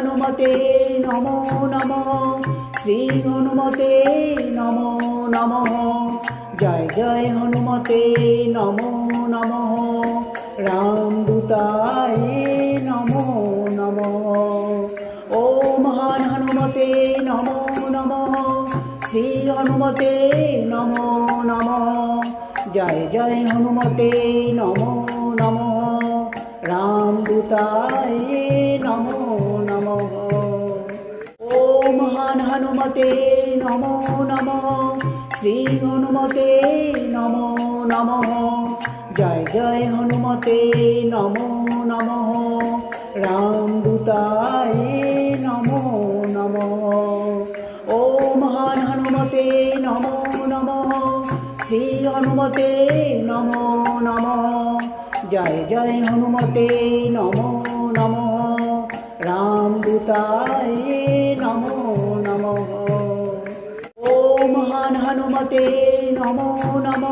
হনুমতে নমো নম, শ্রী হনুমতে নমো নম। জয় জয় হনুমতে নমো নম রামদূতায় নমো নম। ও মহান হনুমতে নমো নম, শ্রী হনুমতে নমো নম। জয় জয় হনুমতে নমো নম রামদূতায় মহান হনুমতে নমো, নম। শ্রী হনুমতে নমো, নম। জয় জয় হনুমতে নমো, নম। রামদূতায় নমো, নম। ও মহান হনুমতে নমো, নম। শ্রী হনুমতে নমো, নম। জয় জয় হনুমতে নমো, নম। রামদূতায় নম মহান হনুমতে নমো, নম।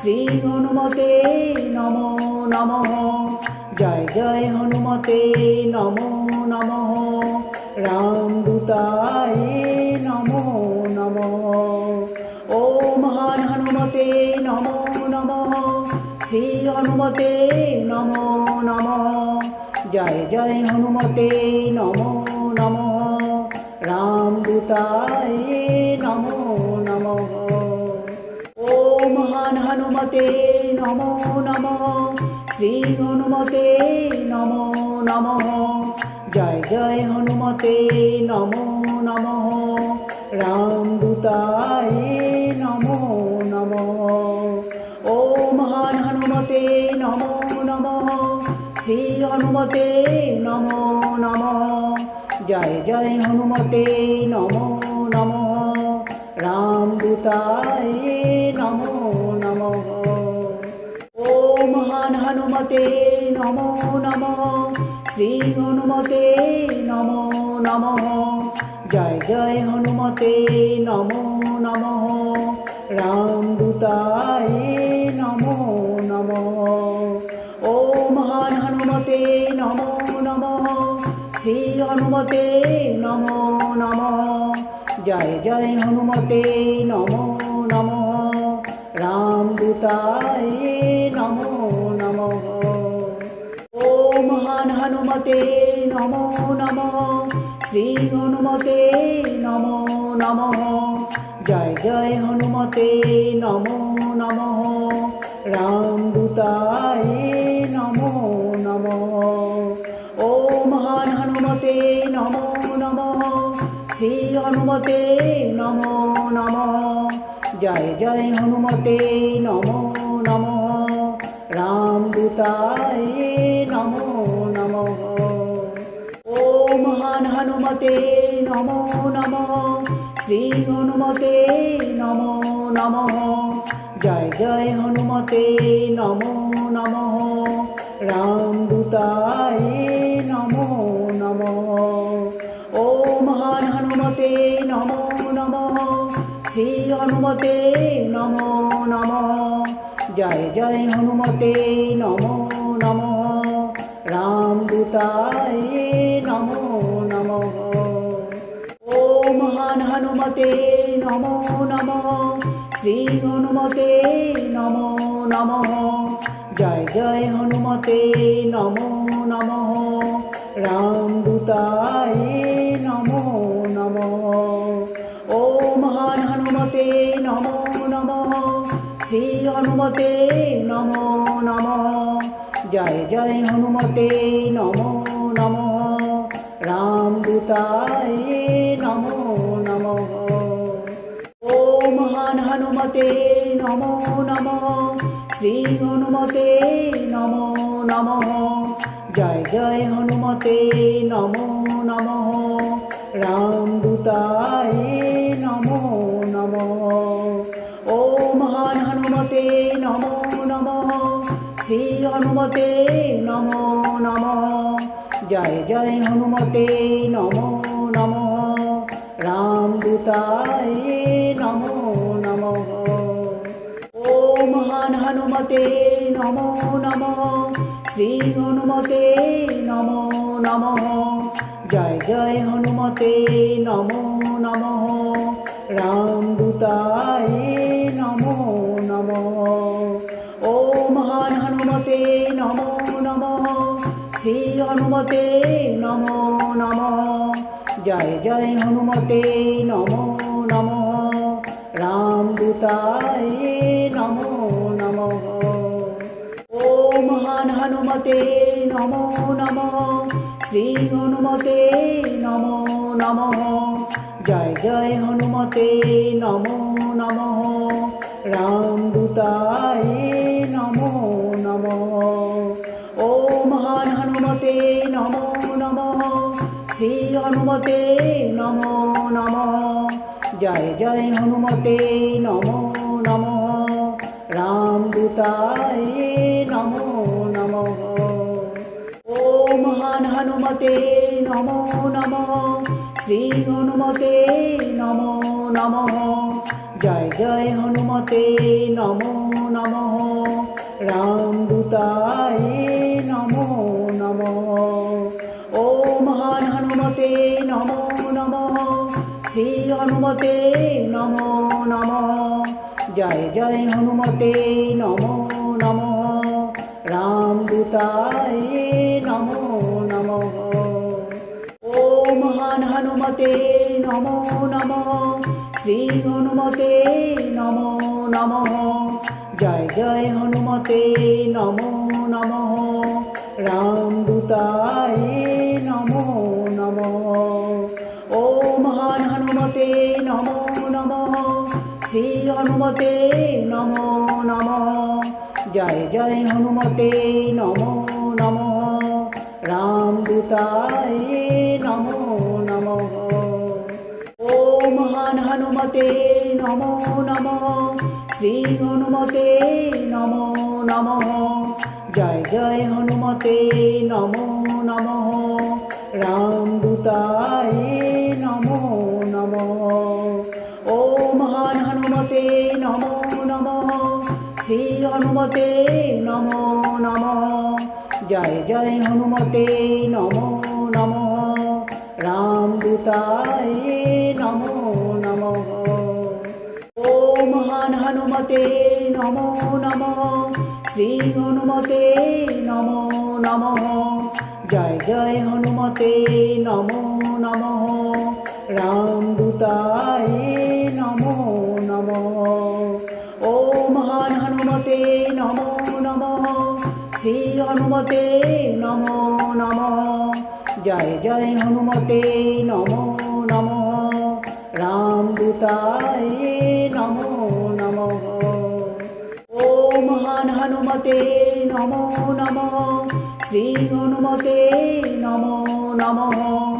শ্রী হনুমতে নমো, নম। জয় জয় হনুমতে নমো, নম। রামদূতায় নমো, নম। ও মহান হনুমতে নমো, নম। শ্রী হনুমতে নমো, নম। জয় জয় হনুমতে নমো, নম। রামদূতায় নমো নম হনুমতে নমো, নম। শ্রী হনুমতে নমো, নম। জয় জয় হনুমতে নমো, নম। রামদূতায় নমো, নম। ও মহান হনুমতে নমো, নম। শ্রী হনুমতে নমো, নম। জয় জয় হনুমতে নমো, নম। রামদূতায় নমো, নম। হনুমতে নমো নম, শ্রী হনুমতে নমো নম, জয় জয় হনুমতে নমো নম রামদূতায় নমো নম ও মহান হনুমতে নমো নম, শ্রী হনুমতে নমো নম, জয় জয় হনুমতে নমো নম রামদূতায় নমো নম ও মহান হনুমতে নমো নম শ্রী হনুমতে নমো নম জয় জয় হনুমতে নমো নম রামদূতায় নমো নম ও মহান হনুমতে নমো নম শ্রী হনুমতে নমো নম জয় জয় হনুমতে নমো নম রামদূতায় নমো নম। ও মহান হনুমতে নমো নম। শ্রী হনুমতে নমো নম। জয় জয় হনুমতে নমো নম। রামদূতায় নমো নম। ও মহান হনুমতে নমো নম। শ্রী হনুমতে নমো নম। জয় জয় হনুমতে নমো, নম। রামদূতায় নমো, নম। ও মহান হনুমতে নমো, নম। শ্রী হনুমতে নমো, নম। জয় জয় হনুমতে নমো, নম। রামদূতায় শ্রী হনুমতে নমো, নম। জয় জয় হনুমতে নমো, নম। রামদূতায় নমো, নম। ও মহান হনুমতে নমো, নম। শ্রী হনুমতে নমো, নম। জয় জয় হনুমতে নমো, নম। রামদূতায় নমো, নম। শ্রী হনুমতে নমো, নম। জয় জয় হনুমতে নমো, নম। রামদূতায় নমো, নম। ও মহান হনুমতে নমো, নম। শ্রী হনুমতে নমো, নম। জয় জয় হনুমতে নমো, নমঃ। রামদূতায় শ্রী হনুমতে নমো, নমঃ। জয় জয় হনুমতে নমো, নমঃ। রামদূতায় নমো, নমঃ। ও মহান হনুমতে নমো, নমঃ। শ্রী হনুমতে নমো, নমঃ। জয় জয় হনুমতে নমো, নমঃ। রামদূতায় নমো, নমঃ। নমো, নমঃ, শ্রী হনুমতে নমো, নমঃ। জয় জয় হনুমতে নমো, নমঃ। রামদূতায় নমো, নমঃ। ও মহান হনুমতে নমো, নমঃ। শ্রী হনুমতে নমো, নমঃ। জয় জয় হনুমতে নমো, নমঃ। রামদূতায় শ্রী হনুমতে নমো, নমঃ। জয় জয় হনুমতে নমো, নমঃ। রামদূতায় নমো, নমঃ। ও মহান হনুমতে নমো, নমঃ। শ্রী হনুমতে নমো, নমঃ। জয় জয় হনুমতে নমো, নমঃ। রামদূতায় হনুমতে নমো নমঃ। জয় জয় হনুমতে নমো নমঃ। রামদূতায় নমো নমঃ। ও মহান হনুমতে নমো নমঃ। শ্রী হনুমতে নমো নমঃ। জয় জয় হনুমতে নমো নমঃ। রামদূতায় শ্রী হনুমতে নমো, নমঃ। জয় জয় হনুমতে নমো, নমঃ। রামদূতায় নমো, নমঃ। ও মহান হনুমতে নমো, নমঃ। শ্রী হনুমতে নমো, নমঃ। জয় জয় হনুমতে নমো, নমঃ। রামদূতায় নমো, নমঃ। নমো, নমঃ। শ্রী হনুমতে নমো, নমঃ। জয় জয় হনুমতে নমো, নমঃ। রামদূতায় নমো, নমঃ। ও মহান হনুমতে নমো, নমঃ। শ্রী হনুমতে নমো, নমঃ।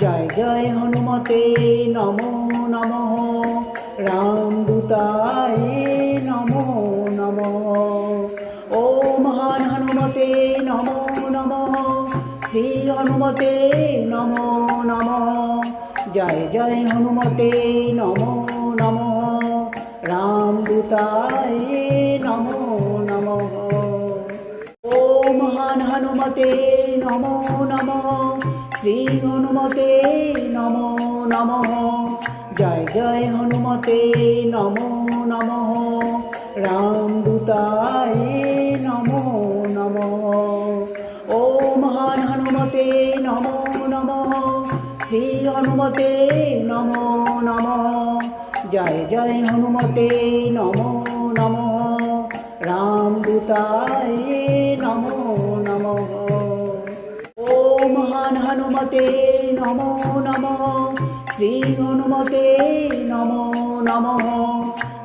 জয় জয় হনুমতে নমো, নমঃ। রামদূতায় হনুমতে নমো নমঃ। জয় জয় হনুমতে নমো নমঃ। রামদূতায় নমো নমঃ। ও মহান হনুমতে নমো নমঃ। শ্রী হনুমতে নমো নমঃ। জয় জয় হনুমতে নমো নমঃ। রামদূতায় নমো নমঃ। শ্রী হনুমতে নমো, নমঃ। জয় জয় হনুমতে নমো, নমঃ। রামদূতায় নমো, নমঃ। ও মহান হনুমতে নমো, নমঃ। শ্রী হনুমতে নমো, নমঃ।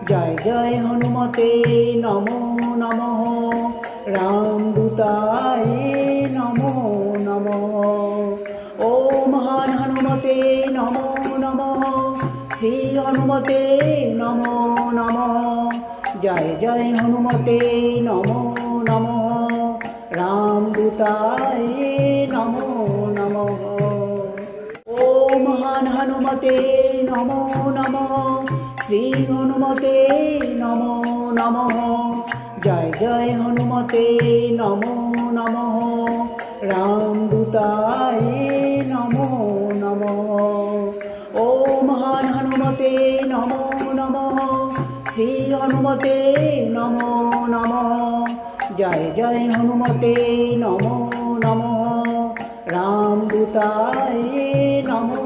জয় জয় হনুমতে নমো, নমঃ। রামদূতায় হনুমতে নমো, নমঃ। জয় জয় হনুমতে নমো, নমঃ। রামদূতায় নমো, নমঃ। ও মহান হনুমতে নমো, নমঃ। শ্রী হনুমতে নমো, নমঃ। জয় জয় হনুমতে নমো, নমঃ। রামদূতায় নমো নমঃ। শ্রী হনুমতে নমো নমঃ। জয় জয় হনুমতে নমো নমঃ। রামদূতায় নমো।